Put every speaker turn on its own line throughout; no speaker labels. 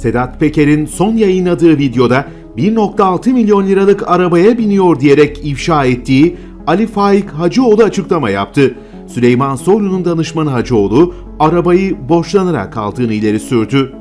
Sedat Peker'in son yayınladığı videoda 1.6 milyon liralık arabaya biniyor diyerek ifşa ettiği Ali Faik Hacıoğlu açıklama yaptı. Süleyman Soylu'nun danışmanı Hacıoğlu, arabayı borçlanarak aldığını ileri sürdü.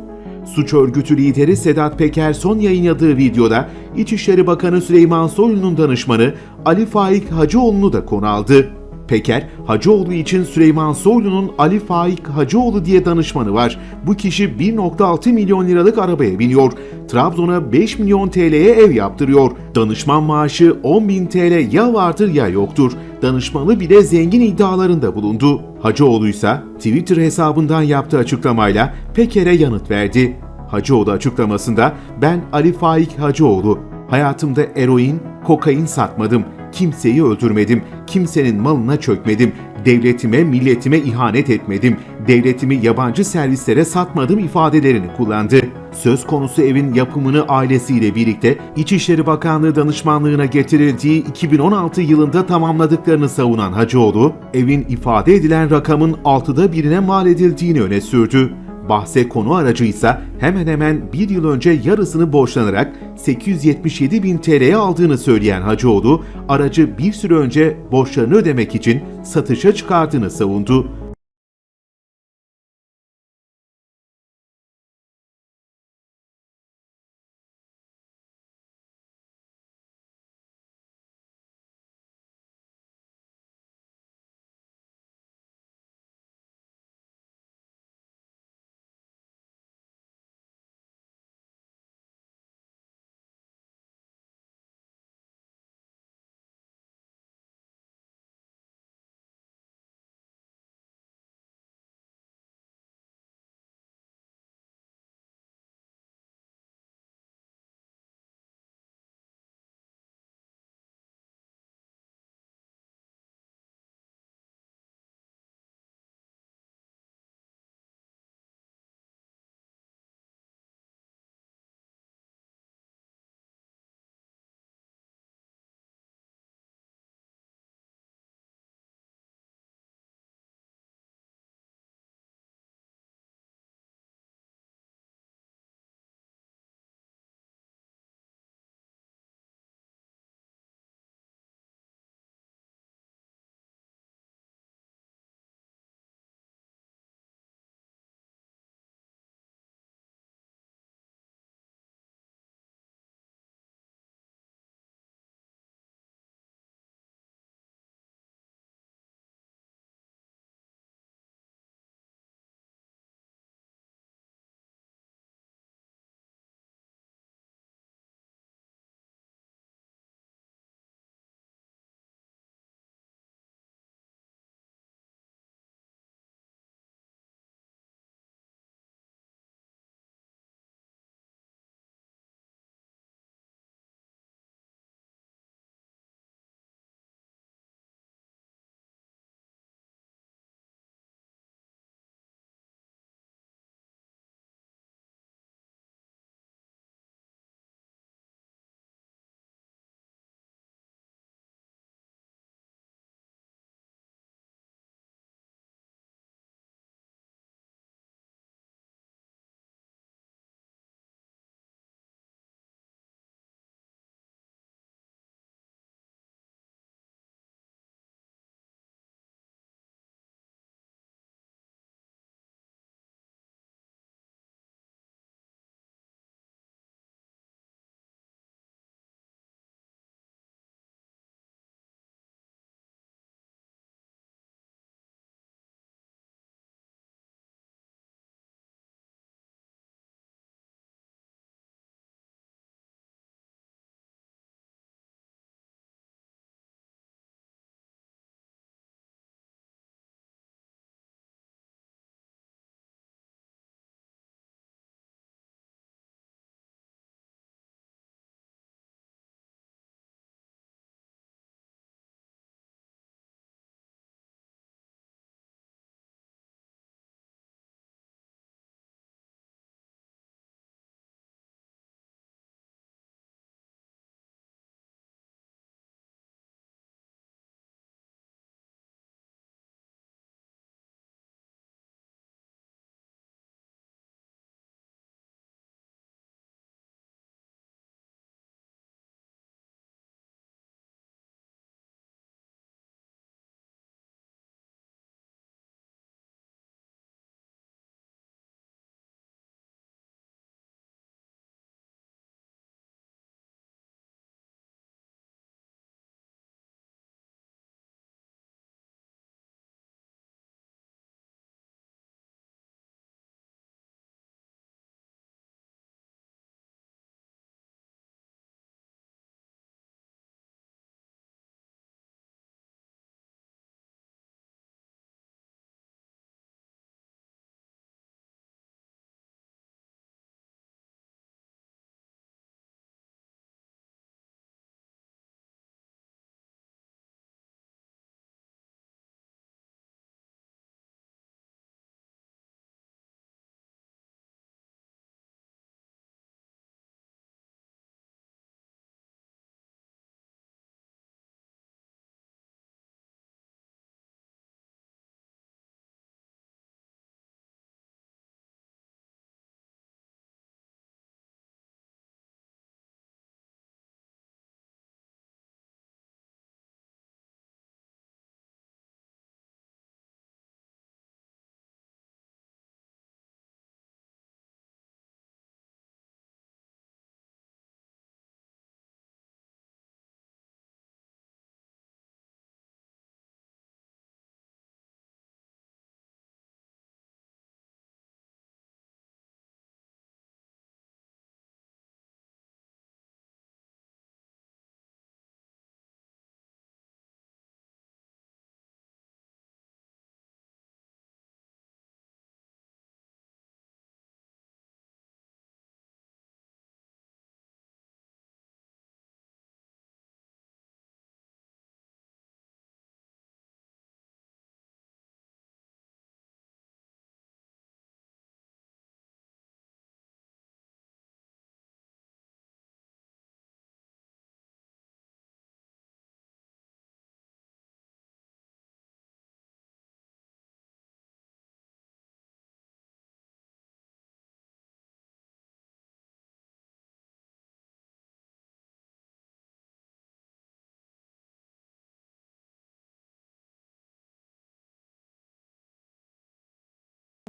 Suç örgütü lideri Sedat Peker son yayınladığı videoda İçişleri Bakanı Süleyman Soylu'nun danışmanı Ali Faik Hacıoğlu'nu da konu aldı. Peker, Hacıoğlu için Süleyman Soylu'nun Ali Faik Hacıoğlu diye danışmanı var. Bu kişi 1.6 milyon liralık arabaya biniyor. Trabzon'a 5 milyon TL'ye ev yaptırıyor. Danışman maaşı 10 bin TL ya vardır ya yoktur. Danışmanı bile zengin iddialarında bulundu. Hacıoğlu ise Twitter hesabından yaptığı açıklamayla Peker'e yanıt verdi. Hacıoğlu açıklamasında ben Ali Faik Hacıoğlu. Hayatımda eroin, kokain satmadım. Kimseyi öldürmedim. Kimsenin malına çökmedim. Devletime, milletime ihanet etmedim. Devletimi yabancı servislere satmadım ifadelerini kullandı. Söz konusu evin yapımını ailesiyle birlikte İçişleri Bakanlığı danışmanlığına getirildiği 2016 yılında tamamladıklarını savunan Hacıoğlu, evin ifade edilen rakamın altıda birine mal edildiğini öne sürdü. Bahse konu aracı ise hemen hemen bir yıl önce yarısını borçlanarak 877 bin TL'ye aldığını söyleyen Hacıoğlu, aracı bir süre önce borçlarını ödemek için satışa çıkardığını savundu.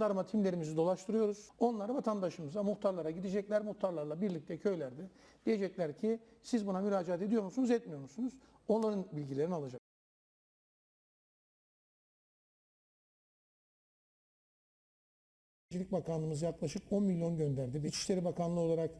Jandarma timlerimizi dolaştırıyoruz. Onlar vatandaşımıza, muhtarlara gidecekler. Muhtarlarla birlikte köylerde diyecekler ki siz buna müracaat ediyor musunuz, etmiyor musunuz? Onların bilgilerini alacak. Çiftçilik Bakanlığımız yaklaşık 10 milyon gönderdi. İçişleri Bakanlığı olarak